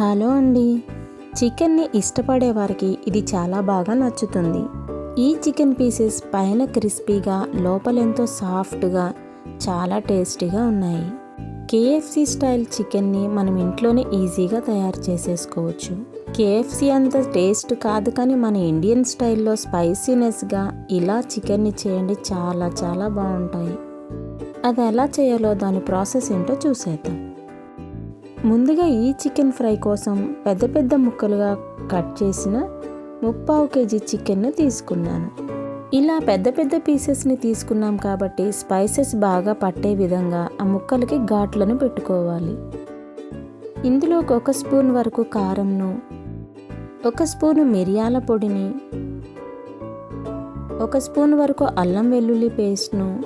Hello అండి. చికెన్ని ఇష్టపడే వారికి ఇది చాలా బాగా నచ్చుతుంది. ఈ చికెన్ పీసెస్ పైన క్రిస్పీగా లోపలెంతో సాఫ్ట్గా చాలా టేస్టీగా ఉన్నాయి. కేఎఫ్సి స్టైల్ చికెన్ని మనం ఇంట్లోనే ఈజీగా తయారు చేసేసుకోవచ్చు. కేఎఫ్సి అంత టేస్ట్ కాదు కానీ మన ఇండియన్ స్టైల్లో స్పైసీనెస్గా ఇలా చికెన్ని చేయండి చాలా చాలా బాగుంటాయి. అది ఎలా చేయాలో దాని ప్రాసెస్ ఏంటో చూసేద్దాం. ముందుగా ఈ చికెన్ ఫ్రై కోసం పెద్ద పెద్ద ముక్కలుగా కట్ చేసిన ముప్పావు కేజీ చికెన్ను తీసుకున్నాను. ఇలా పెద్ద పెద్ద పీసెస్ని తీసుకున్నాం కాబట్టి స్పైసెస్ బాగా పట్టే విధంగా ఆ ముక్కలకి ఘాట్లను పెట్టుకోవాలి. ఇందులో ఒక స్పూన్ వరకు కారంను ఒక స్పూను మిరియాల పొడిని ఒక స్పూన్ వరకు అల్లం వెల్లుల్లి పేస్ట్ను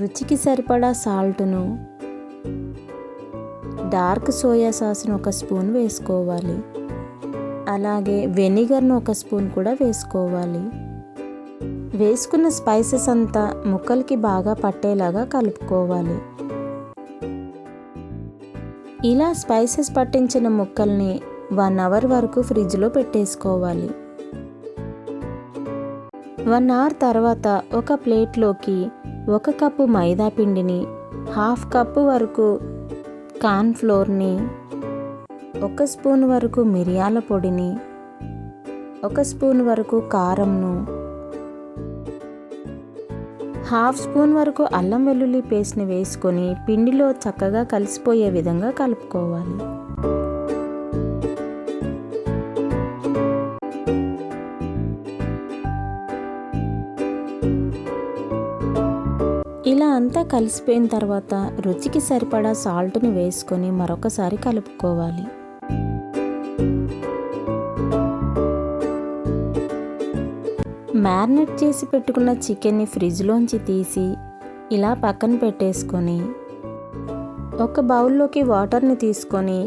రుచికి సరిపడా సాల్ట్ను డార్క్ సోయా సాస్ను ఒక స్పూన్ వేసుకోవాలి. అలాగే వెనిగర్ను ఒక స్పూన్ కూడా వేసుకోవాలి. వేసుకున్న స్పైసెస్ అంతా ముక్కలకి బాగా పట్టేలాగా కలుపుకోవాలి. ఇలా స్పైసెస్ పట్టించిన ముక్కల్ని వన్ అవర్ వరకు ఫ్రిడ్జ్లో పెట్టేసుకోవాలి. వన్ అవర్ తర్వాత ఒక ప్లేట్లోకి ఒక కప్పు మైదా పిండిని హాఫ్ కప్పు వరకు కార్న్ ఫ్లోర్ని ఒక స్పూన్ వరకు మిరియాల పొడిని ఒక స్పూన్ వరకు కారంను హాఫ్ స్పూన్ వరకు అల్లం వెల్లుల్లి పేస్ట్ని వేసుకొని పిండిలో చక్కగా కలిసిపోయే విధంగా కలుపుకోవాలి. అంతా కలిసిపోయిన తర్వాత రుచికి సరిపడా సాల్ట్ని వేసుకొని మరొకసారి కలుపుకోవాలి. మ్యారినేట్ చేసి పెట్టుకున్న చికెన్ని ఫ్రిడ్జ్లోంచి తీసి ఇలా పక్కన పెట్టేసుకొని ఒక బౌల్లోకి వాటర్ని తీసుకొని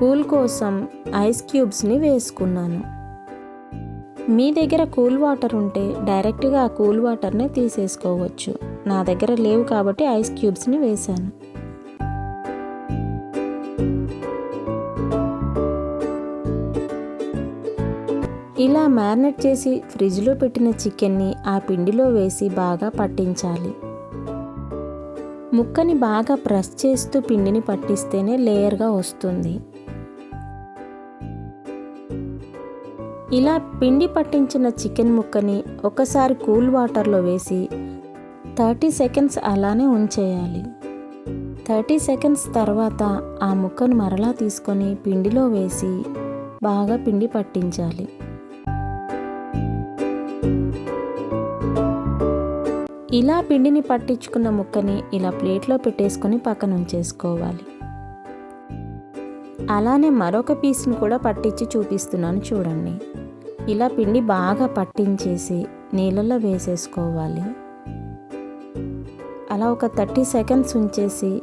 కూల్ కోసం ఐస్ క్యూబ్స్ని వేసుకున్నాను. మీ దగ్గర కూల్ వాటర్ ఉంటే డైరెక్ట్గా ఆ కూల్ వాటర్ని తీసేసుకోవచ్చు. నా దగ్గర లేవు కాబట్టి ఐస్ క్యూబ్స్ని వేశాను. ఇలా మ్యారినేట్ చేసి ఫ్రిడ్జ్లో పెట్టిన చికెన్ని ఆ పిండిలో వేసి బాగా పట్టించాలి. ముక్కని బాగా ప్రెస్ చేస్తూ పిండిని పట్టిస్తేనే లేయర్గా వస్తుంది. ఇలా పిండి పట్టించిన చికెన్ ముక్కని ఒకసారి కూల్ వాటర్లో వేసి థర్టీ సెకండ్స్ అలానే ఉంచేయాలి. థర్టీ సెకండ్స్ తర్వాత ఆ ముక్కను మరలా తీసుకొని పిండిలో వేసి బాగా పిండి పట్టించాలి. ఇలా పిండిని పట్టించుకున్న ముక్కని ఇలా ప్లేట్లో పెట్టేసుకొని పక్కన ఉంచేసుకోవాలి. అలానే మరొక పీస్ని కూడా పట్టించి చూపిస్తున్నాను చూడండి. ఇలా పిండి బాగా పట్టించేసి నీళ్ళల్లో వేసేసుకోవాలి. అలా ఒక థర్టీ సెకండ్స్ ఉంచేసి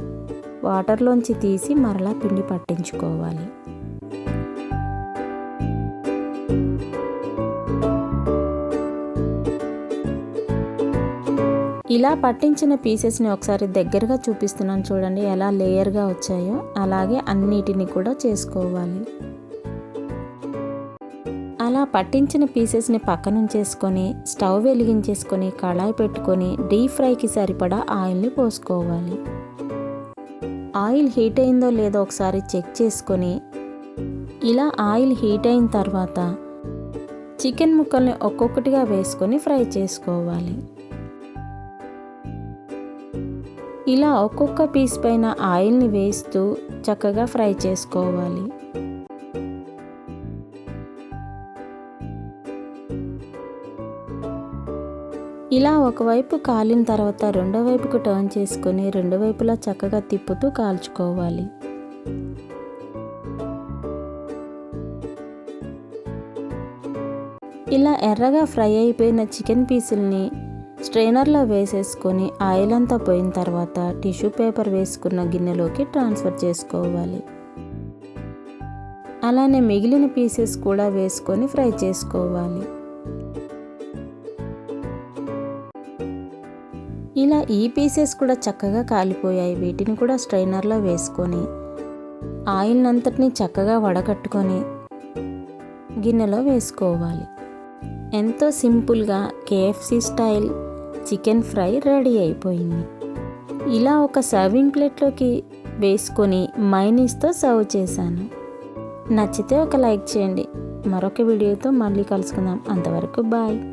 వాటర్లోంచి తీసి మరలా పిండి పట్టించుకోవాలి. ఇలా పట్టించిన పీసెస్ని ఒకసారి దగ్గరగా చూపిస్తున్నాను చూడండి ఎలా లేయర్గా వచ్చాయో అలాగే అన్నిటిని కూడా చేసుకోవాలి. పట్టించిన పీసెస్ని పక్కనుంచేసుకొని స్టవ్ వెలిగించేసుకొని కళాయి పెట్టుకొని డీప్ ఫ్రైకి సరిపడా ఆయిల్ని పోసుకోవాలి. ఆయిల్ హీట్ అయిందో లేదో ఒకసారి చెక్ చేసుకొని ఇలా ఆయిల్ హీట్ అయిన తర్వాత చికెన్ ముక్కల్ని ఒక్కొక్కటిగా వేసుకొని ఫ్రై చేసుకోవాలి. ఇలా ఒక్కొక్క పీస్ పైన ఆయిల్ని వేస్తూ చక్కగా ఫ్రై చేసుకోవాలి. ఇలా ఒకవైపు కాలిన తర్వాత రెండో వైపుకు టర్న్ చేసుకొని రెండు వైపులా చక్కగా తిప్పుతూ కాల్చుకోవాలి. ఇలా ఎర్రగా ఫ్రై అయిపోయిన చికెన్ పీసుల్ని స్ట్రైనర్లో వేసేసుకొని ఆయిల్ అంతా పోయిన తర్వాత టిష్యూ పేపర్ వేసుకున్న గిన్నెలోకి ట్రాన్స్ఫర్ చేసుకోవాలి. అలానే మిగిలిన పీసెస్ కూడా వేసుకొని ఫ్రై చేసుకోవాలి. ఇలా ఈ పీసెస్ కూడా చక్కగా కాలిపోయాయి. వీటిని కూడా స్ట్రైనర్లో వేసుకొని ఆయిల్ అంతటిని చక్కగా వడకట్టుకొని గిన్నెలో వేసుకోవాలి. ఎంతో సింపుల్గా KFC style chicken fry ready అయిపోయింది. ఇలా ఒక సర్వింగ్ ప్లేట్లోకి వేసుకొని మైనీస్తో సర్వ్ చేశాను. నచ్చితే ఒక లైక్ చేయండి. మరొక వీడియోతో మళ్ళీ కలుసుకుందాం. అంతవరకు బాయ్